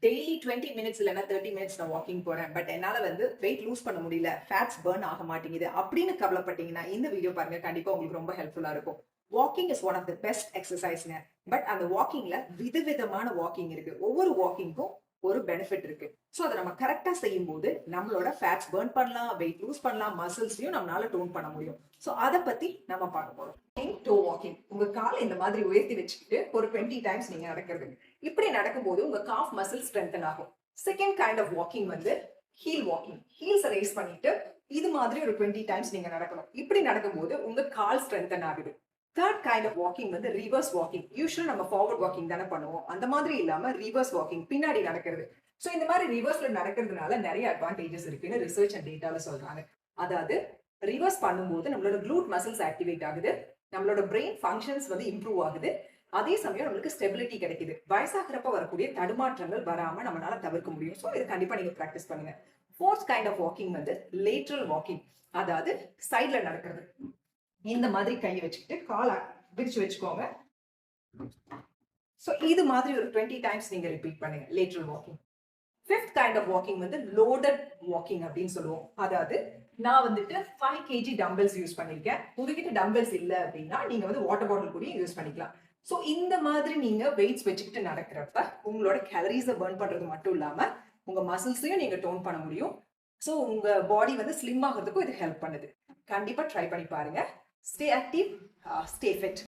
Daily twenty minutes இல்லைனா thirty minutes நான் walking போறேன். பட் என்னால வந்து வெயிட் லூஸ் பண்ண முடியல. ஃபேட்ஸ் பர்ன் ஆக மாட்டேங்குது. அப்படின்னு கவலைப்பட்டீங்கன்னா இந்த வீடியோ பாருங்க. கண்டிப்பா உங்களுக்கு ரொம்ப ஹெல்ப்ஃபுல்லா இருக்கும். Walking is one of the best எக்ஸசைஸ்ங்க but அந்த வாக்கிங்ல விதவிதமான வாக்கிங் இருக்கு. ஒவ்வொரு வாக்கிங்க்கும் ஒரு பெனிஃபிட் இருக்கு. ஸோ அதை நம்ம கரெக்டாக செய்யும் போது நம்மளோட ஃபேட்ஸ் பர்ன் பண்ணலாம் வெயிட் லூஸ் பண்ணலாம் மசில்ஸையும் நம்மளால டோன் பண்ண முடியும். ஸோ அதை பத்தி நம்ம பார்க்க போறோம். டோ வாக்கிங் உங்க காலை இந்த மாதிரி உயர்த்தி வச்சுக்கிட்டு ஒரு டுவெண்ட்டி டைம்ஸ் நீங்க நடக்கிறது. இப்படி நடக்கும்போது உங்க காஃப் மசில் ஸ்ட்ரென்தன் ஆகும். செகண்ட் கைண்ட் ஆஃப் வாக்கிங் வந்து ஹீல் வாக்கிங் ஹீல்ஸ் ரேஸ் பண்ணிட்டு இது மாதிரி ஒரு டுவெண்ட்டி டைம்ஸ் நீங்க நடக்கணும். இப்படி நடக்கும்போது உங்க கால் ஸ்ட்ரென்தன் ஆகுது. தேர்ட் கைண்ட் ஆஃப் வாக்கிங் வந்து ரிவர்ஸ் வாக்கிங் யூஸ்வலாக நம்ம ஃபார்வர்ட் வாக்கிங் தானே பண்ணுவோம். அந்த மாதிரி இல்லாமல் ரிவர்ஸ் வாக்கிங் பின்னாடி நடக்கிறது. ஸோ இந்த மாதிரி ரிவர்ஸ்ல நடக்கிறதுனால நிறைய அட்வான்டேஜஸ் இருக்குன்னு ரிசர்ச் அண்ட் டேட்டால சொல்றாங்க. அதாவது ரிவர்ஸ் பண்ணும்போது நம்மளோட க்ளூட் மசில்ஸ் ஆக்டிவேட் ஆகுது. நம்மளோட பிரெயின் ஃபங்க்ஷன்ஸ் வந்து இம்ப்ரூவ் ஆகுது. அதே சமயம் நம்மளுக்கு ஸ்டெபிலிட்டி கிடைக்குது. வயசாகிறப்ப வரக்கூடிய தடுமாற்றங்கள் வராம நம்மளால தவிர்க்க முடியும். ஸோ இது கண்டிப்பா நீங்க ப்ராக்டிஸ் பண்ணுங்க. ஃபோர்த் கைண்ட் ஆஃப் வாக்கிங் வந்து லேட்ரல் வாக்கிங் அதாவது சைட்ல நடக்கிறது. இந்த மாதிரி கையை வச்சுக்கிட்டு காலை விரிச்சு வச்சுக்கோங்க. ஸோ இது மாதிரி ஒரு டுவெண்ட்டி டைம்ஸ் நீங்கள் ரிப்பீட் பண்ணுங்க. Lateral walking fifth kind of walking வந்து லோடட் வாக்கிங் அப்படின்னு சொல்லுவோம். அதாவது நான் வந்துட்டு ஃபைவ் கேஜி டம்பிள்ஸ் யூஸ் பண்ணியிருக்கேன் உங்ககிட்ட டம்பிள்ஸ் இல்லை அப்படின்னா நீங்கள் வந்து வாட்டர் பாட்டில் கூட யூஸ் பண்ணிக்கலாம். ஸோ இந்த மாதிரி நீங்கள் வெயிட்ஸ் வச்சுக்கிட்டு நடக்கிறப்ப உங்களோட கேலரிஸை பர்ன் பண்ணுறது மட்டும் இல்லாமல் உங்கள் மசில்ஸையும் நீங்கள் டோன் பண்ண முடியும். ஸோ உங்கள் பாடி வந்து ஸ்லிம் ஆகிறதுக்கும் இது ஹெல்ப் பண்ணுது. கண்டிப்பாக ட்ரை பண்ணி பாருங்கள் Stay active, uh, stay fit.